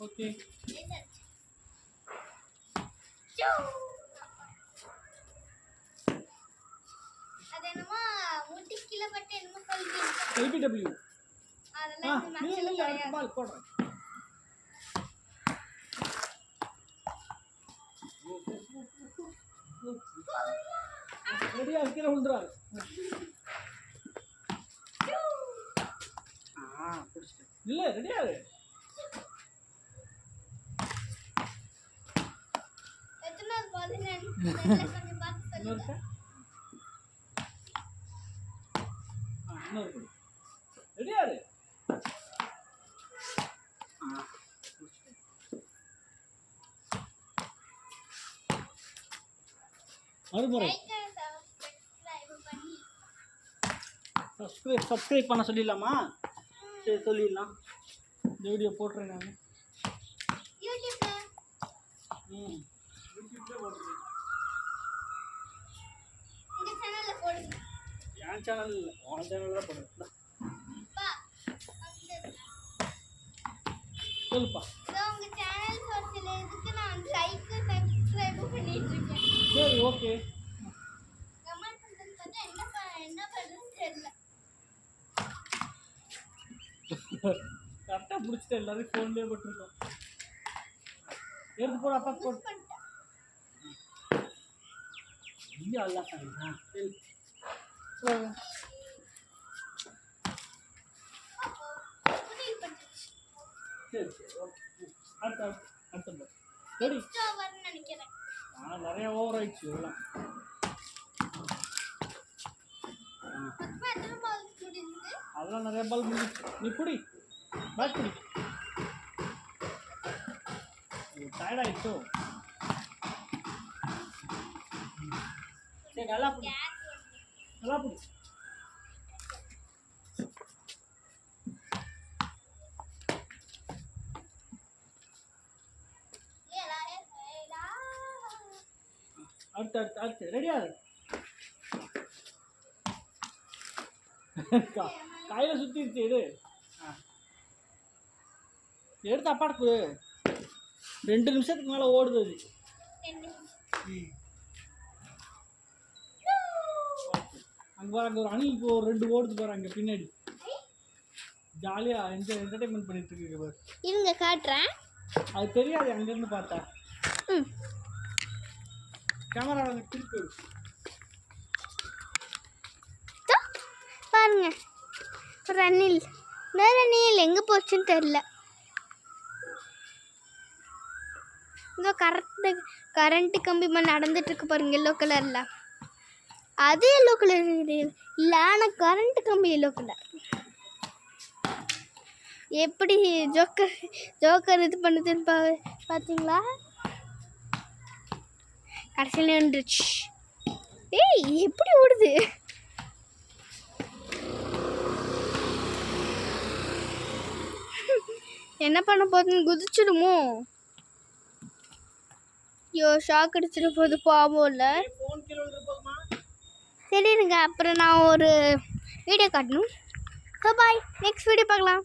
Okay ಅದೇನಮ್ಮ ಮುಟ್ಟಿ kilo ಬಟ್ಟೆ ಏನಮ್ಮ ಕಲ್ತಿ ಎಲ್ ಬಿ ಡಬ್ಲ್ಯೂ ಅದೆಲ್ಲ ಬಾಲ್ ಕೊಡ್ರಿ ஓகே அது என்னமோ முட்டி கீழே மறுமுறை. சப்ஸ்கிரைப் பண்ணி சப்ஸ்கிரைப் பண்ண சொல்லிடலாமா? சரி சொல்லிடலாம். இந்த வீடியோ யூடியூப்ல ம். சேனல்ல என் சேனல் இல்லை. உன் சேனல் தான் போடுறேன். சொல்லுப்பா. இதோ உங்க சேனல் ஒரு சில இதுக்கு நான் லைக் சப்ஸ்கிரைப் பண்ணிட்டு இருக்கேன் சரி ஓகே கமெண்ட் பண்றது பார்த்தா என்ன என்ன தெரியல. கரெக்டாக பிடிச்சிட்டேன் எல்லாரும் ஃபோன்லேயே போட்டிருக்கோம். எடுத்து போட அப்பா போட்டு அல்லா சரி. சரி ஓகே அடுத்த அடுத்த நினைக்கிறேன். ஆ நிறைய ஓவர் ஆயிடுச்சு அதெல்லாம் நிறைய பால் நீ பிடி. பேட். பிடி டயர்ட் ஆயிடுச்சோ? சரி நல்லா நல்லா பிடி. அடுத்து அடுத்து அடுத்து. ரெடியா கையில் சுற்றிடுச்சு எடு எடுத்து அப்பாட்ட கொடு. ரெண்டு நிமிஷத்துக்கு மேலே ஓடுது அது. அங்கே பாரு அங்கே ஒரு அணி இப்போ ரெண்டு ஓடுது பாரு அங்கே பின்னாடி. ஜாலியாக என்ஜாய் என்டர்டைன்மெண்ட் பண்ணிட்டு இருக்கு பாரு. இருங்க காட்டுறேன். அது தெரியாது அங்கேருந்து பார்த்தா. ம். கேமரா திருப்பி பாருங்க. ஒரு அணில். அணில் எங்கே போச்சுன்னு தெரில இதோ கரெக்டு கரண்ட்டு கம்பி மாதிரி நடந்துட்டு இருக்கு பாருங்க எல்லோ கலரில் அது எல்லோ கலர் இல்லை ஆனால் கரண்ட் கம்பி எல்லோ கலர் எப்படி ஜோக்கர் ஜோக்கர் இது பண்ணுதுன்னு பா பார்த்தீங்களா கடைசியில் நின்றுச்சு. ஏய் எப்படி ஓடுது? என்ன பண்ண போகுதுன்னு குதிச்சிடுமோ? ஐயோ ஷாக் அடிச்சிட போது பாவம் இல்லை. சரிங்க அப்புறம் நான் ஒரு வீடியோ காட்டணும். பாய் நெக்ஸ்ட் வீடியோ பார்க்கலாம்.